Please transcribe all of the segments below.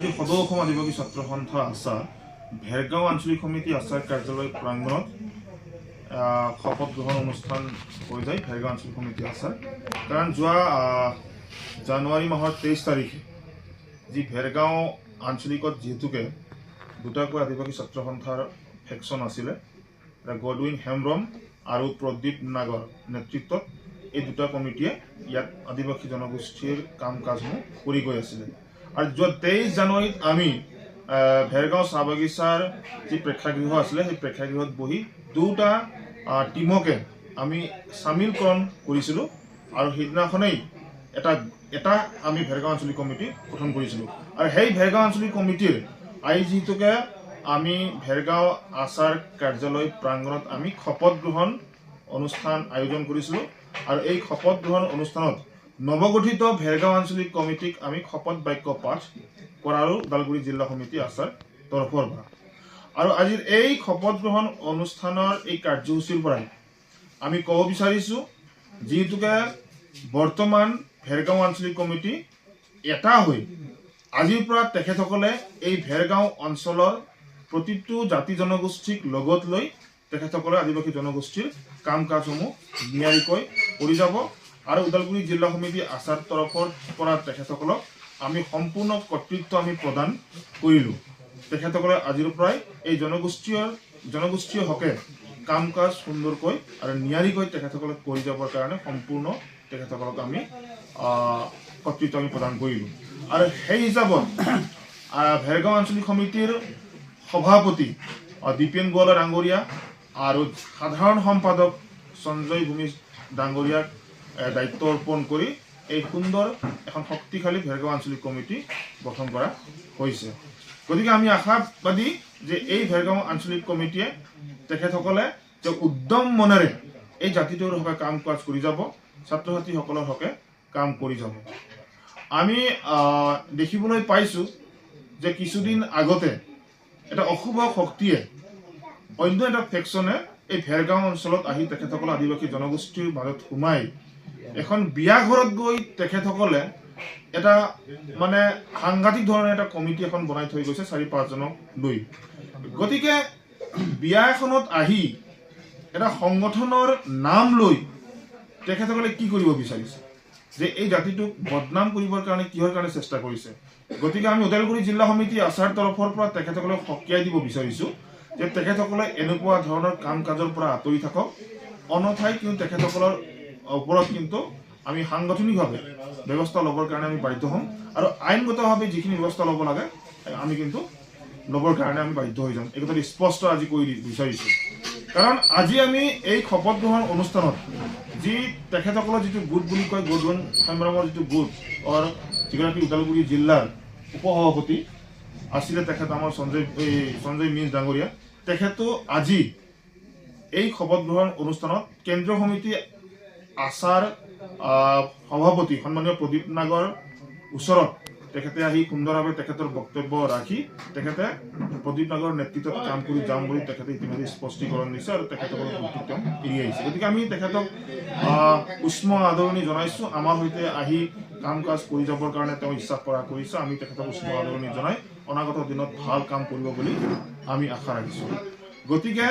সদৌ অসম আদিবাসী ছাত্ৰ সন্থা আছা, ভেৰগাঁও আঞ্চলিক সমিতি আচাৰ কাৰ্যালয় প্ৰাংগণত শপত গ্ৰহণ অনুষ্ঠান হৈ যায়, ভেৰগাঁও আঞ্চলিক সমিতি আচাৰ কাৰণ যোৱা জানুৱাৰী মাহৰ তেইছ তাৰিখে যি ভেৰগাঁও আঞ্চলিকত যিহেতুকে দুটাকৈ আদিবাসী ছাত্ৰ সন্থাৰ ফেকশ্যন আছিলে গডউইন হেমব্ৰম আৰু প্ৰদীপ নাগৰ নেতৃত্বত, এই দুটা কমিটিয়ে ইয়াত আদিবাসী জনগোষ্ঠীৰ কাম কাজসমূহ কৰি গৈ আছিলে। আৰু যোৱা তেইছ জানুৱাৰীত আমি ভেৰগাঁও চাহ বাগিচাৰ যি প্ৰেক্ষাগৃহ আছিলে সেই প্ৰেক্ষাগৃহত বহি দুটা টীমকে আমি চামিলকৰণ কৰিছিলোঁ আৰু সেইদিনাখনেই এটা এটা আমি ভেৰগাঁও আঞ্চলিক কমিটি গঠন কৰিছিলোঁ। আৰু সেই ভেৰগাঁও আঞ্চলিক কমিটিৰ আজি যিহেতুকে আমি ভেৰগাঁও আচাৰ কাৰ্যালয় প্ৰাংগণত আমি শপত গ্ৰহণ অনুষ্ঠান আয়োজন কৰিছিলোঁ। আৰু এই শপত গ্ৰহণ অনুষ্ঠানত নৱগঠিত ভেৰগাঁও আঞ্চলিক কমিটিক আমি শপত বাক্য পাঠ কৰাৰো ওদালগুৰি জিলা সমিতি আচাৰ তৰফৰ পৰা। আৰু আজিৰ এই শপত গ্ৰহণ অনুষ্ঠানৰ এই কাৰ্যসূচীৰ পৰাই আমি ক'ব বিচাৰিছোঁ যিহেতুকে বৰ্তমান ভেৰগাঁও আঞ্চলিক কমিটি এটা হৈ আজিৰ পৰা তেখেতসকলে এই ভেৰগাঁও অঞ্চলৰ প্ৰতিটো জাতি জনগোষ্ঠীক লগত লৈ তেখেতসকলে আদিবাসী জনগোষ্ঠীৰ কাম কাজসমূহ নিয়াৰিকৈ কৰি যাব। আৰু ওদালগুৰি জিলা সমিতি আচাৰ তৰফৰ পৰা তেখেতসকলক আমি সম্পূৰ্ণ কৰ্তৃত্ব আমি প্ৰদান কৰিলোঁ। তেখেতসকলে আজিৰ পৰাই এই জনগোষ্ঠীয় জনগোষ্ঠীয় হকে কাম কাজ সুন্দৰকৈ আৰু নিয়াৰিকৈ তেখেতসকলক কৰি যাবৰ কাৰণে সম্পূৰ্ণ তেখেতসকলক আমি কৰ্তৃত্ব আমি প্ৰদান কৰিলোঁ। আৰু সেই হিচাপত ভেৰগাঁও আঞ্চলিক সমিতিৰ সভাপতি দীপেন গোৱালা ডাঙৰীয়া আৰু সাধাৰণ সম্পাদক সঞ্জয় ভূমি ডাঙৰীয়াক দায়িত্ব অৰ্পণ কৰি এই সুন্দৰ এখন শক্তিশালী ভেৰগাঁও আঞ্চলিক কমিটি গঠন কৰা হৈছে। গতিকে আমি আশাবাদী যে এই ভেৰগাঁও আঞ্চলিক কমিটিয়ে তেখেতসকলে যে উদ্যম মনেৰে এই জাতিটোৰ হকে কাম কাজ কৰি যাব ছাত্ৰ ছাত্ৰীসকলৰ হকে কাম কৰি যাব। আমি দেখিবলৈ পাইছোঁ যে কিছুদিন আগতে এটা অশুভ শক্তিয়ে অন্য এটা ফেকশ্যনে এই ভেৰগাঁও অঞ্চলত আহি তেখেতসকল আদিবাসী জনগোষ্ঠীৰ মাজত সোমাই এখন বিয়া ঘৰত গৈ তেখেতসকলে এটা মানে সাংঘাতিক ধৰণে এটা কমিটি এখন বনাই থৈ গৈছে চাৰি পাঁচজনক লৈ। গতিকে বিয়া এখনত আহি এটা সংগঠনৰ নাম লৈ তেখেতসকলে কি কৰিব বিচাৰিছে? যে এই জাতিটোক বদনাম কৰিবৰ কাৰণে কিহৰ কাৰণে চেষ্টা কৰিছে? গতিকে আমি ওদালগুৰি জিলা সমিতি আচাৰ তৰফৰ পৰা তেখেতসকলক সকীয়াই দিব বিচাৰিছোঁ যে তেখেতসকলে এনেকুৱা ধৰণৰ কাম কাজৰ পৰা আঁতৰি থাকক। অনথাই কিন্তু তেখেতসকলৰ ওপৰত কিন্তু আমি সাংগঠনিকভাৱে ব্যৱস্থা ল'বৰ কাৰণে আমি বাধ্য হ'ম। আৰু আইনগতভাৱে যিখিনি ব্যৱস্থা ল'ব লাগে, আমি কিন্তু ল'বৰ কাৰণে আমি বাধ্য হৈ যাম। এই কথাটো স্পষ্ট আজি দি বিচাৰিছোঁ। কাৰণ আজি আমি এই শপত গ্ৰহণ অনুষ্ঠানত যি তেখেতসকলৰ যিটো গোট বুলি কয় গোটবন সংগ্ৰামৰ যিটো গোট, অৰ যিগৰাকী ওদালগুৰি জিলাৰ উপসভাপতি আছিলে তেখেত আমাৰ সঞ্জয়, এই সঞ্জয় মিজ ডাঙৰীয়া, তেখেতো আজি এই শপত গ্ৰহণ অনুষ্ঠানত কেন্দ্ৰীয় সমিতি আচাৰ সভাপতি সন্মানীয় প্ৰদীপ নাগৰ ওচৰত তেখেতে আহি সুন্দৰভাৱে তেখেতৰ বক্তব্য ৰাখি তেখেতে প্ৰদীপ নাগৰ নেতৃত্বত কাম কৰি যাম বুলি তেখেতে ইতিমধ্যে স্পষ্টীকৰণ দিছে আৰু তেখেতসকলৰ গুৰুত্ব তেওঁ এৰি আহিছে। গতিকে আমি তেখেতক উষ্ম আদৰণি জনাইছোঁ। আমাৰ সৈতে আহি কাম কাজ কৰি যাবৰ কাৰণে তেওঁ ইচ্ছা কৰা কৰিছে। আমি তেখেতক উষ্ম আদৰণি জনাই অনাগত দিনত ভালো কাম কৰিব বুলি আমি আশা ৰাখিছোঁ। গতিকে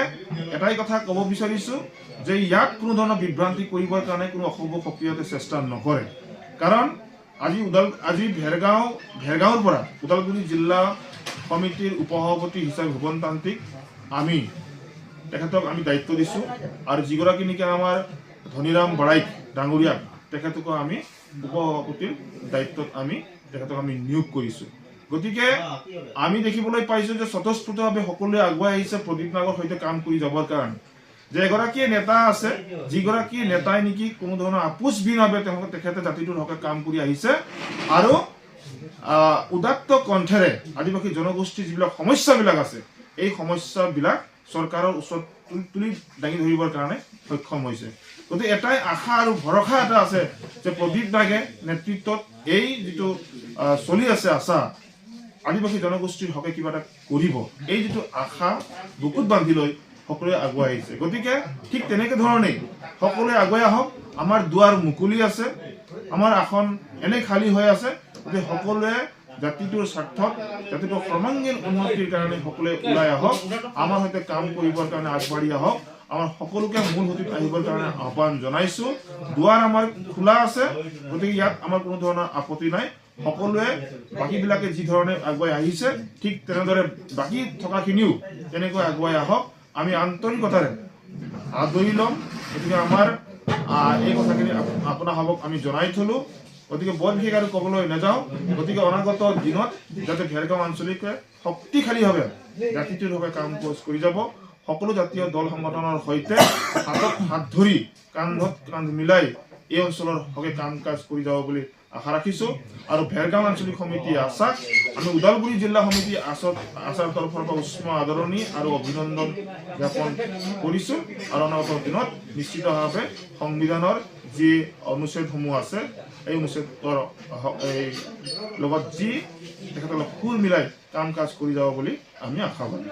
এটাই কথা ক'ব বিচাৰিছোঁ যে ইয়াত কোনো ধৰণৰ বিভ্ৰান্তি কৰিবৰ কাৰণে কোনো অশুভ সক্ৰিয়তে চেষ্টা নকৰে। কাৰণ আজি ওদাল আজি ভেৰগাঁও, ভেৰগাঁৱৰ পৰা ওদালগুৰি জিলা সমিতিৰ উপসভাপতি হিচাপে ভুৱন আমি তেখেতক আমি দায়িত্ব দিছোঁ আৰু যিগৰাকী নেকি আমাৰ ধনীৰাম বৰাইক ডাঙৰীয়াক, তেখেতকো আমি উপসভাপতিৰ দায়িত্বত আমি, তেখেতক আমি নিয়োগ কৰিছোঁ। গতিকে আমি দেখিবলৈ পাইছোঁ যে স্বতঃস্ফূৰ্তভাৱে সকলোৱে আগুৱাই আহিছে প্ৰদীপ নাগৰ সৈতে কাম কৰি যাবৰ কাৰণে। যে এগৰাকী নেতা আছে যিগৰাকী নেতাই নেকি কোনো ধৰণৰ আপোচবিহীনভাৱে তেওঁলোকে তেখেতে জাতিটোৰ হকে কাম কৰি আহিছে আৰু উদাত্ত কণ্ঠেৰে আদিবাসী জনগোষ্ঠীৰ যিবিলাক সমস্যাবিলাক আছে এই সমস্যাবিলাক চৰকাৰৰ ওচৰত তুলি তুলি দাঙি ধৰিবৰ কাৰণে সক্ষম হৈছে। গতিকে এটাই আশা আৰু ভৰসা এটা আছে যে প্ৰদীপ নাগে নেতৃত্বত এই যিটো চলি আছে আশা আদিবাসী জনগোষ্ঠীৰ হকে কিবা এটা কৰিব। এই যিটো আশা বুকুত বান্ধি লৈ সকলোৱে আগুৱাই আহিছে। গতিকে ঠিক তেনেকে ধৰণেই সকলোৱে আগুৱাই আহক। আমাৰ দুৱাৰ মুকলি আছে। আমাৰ আসন এনেই খালী হৈ আছে। গতিকে সকলোৱে জাতিটোৰ স্বাৰ্থত, জাতিটোৰ সৰ্বাংগীন উন্নতিৰ কাৰণে সকলোৱে ওলাই আহক। আমাৰ সৈতে কাম কৰিবৰ কাৰণে আগবাঢ়ি আহক। আমাৰ সকলোকে মূল সুঁতিত আহিবৰ কাৰণে আহ্বান জনাইছো। দুৱাৰ আমাৰ খোলা আছে। গতিকে ইয়াত আমাৰ কোনো ধৰণৰ আপত্তি নাই। সকলোৱে বাকীবিলাকে যি ধৰণে আগুৱাই আহিছে, ঠিক তেনেদৰে বাকী থকাখিনিও তেনেকৈ আগুৱাই আহক। আমি আন্তৰিকতাৰে আদৰি ল'ম। গতিকে আমাৰ এই কথাখিনি আপ- আপোনাসৱক আমি জনাই থলো। গতিকে বৰ বিশেষ আৰু ক'বলৈ নাযাওঁ। গতিকে অনাগত দিনত যাতে ভেৰগাঁও আঞ্চলিকে শক্তিশালীভাৱে জাতিটোৰ বাবে কাম কাজ কৰি যাব। সকলো জাতীয় দল সংগঠনৰ সৈতে হাতত হাত ধৰি কান্ধত কান্ধ মিলাই এই অঞ্চলৰ হকে কাম কাজ কৰি যাব বুলি আশা ৰাখিছো আৰু ভেৰগাঁও আঞ্চলিক সমিতি আছাক। আমি ওদালগুৰি জিলা সমিতি আছত আছাৰ তৰফৰ পৰা উষ্ম আদৰণি আৰু অভিনন্দন জ্ঞাপন কৰিছো। আৰু অনাগত দিনত নিশ্চিতভাৱে সংবিধানৰ যি অনুচ্ছেদসমূহ আছে, এই অনুচ্ছেদৰ এই লগত যি তেখেতসকলক সুৰ মিলাই কাম কাজ কৰি যাব বুলি আমি আশাবাদী।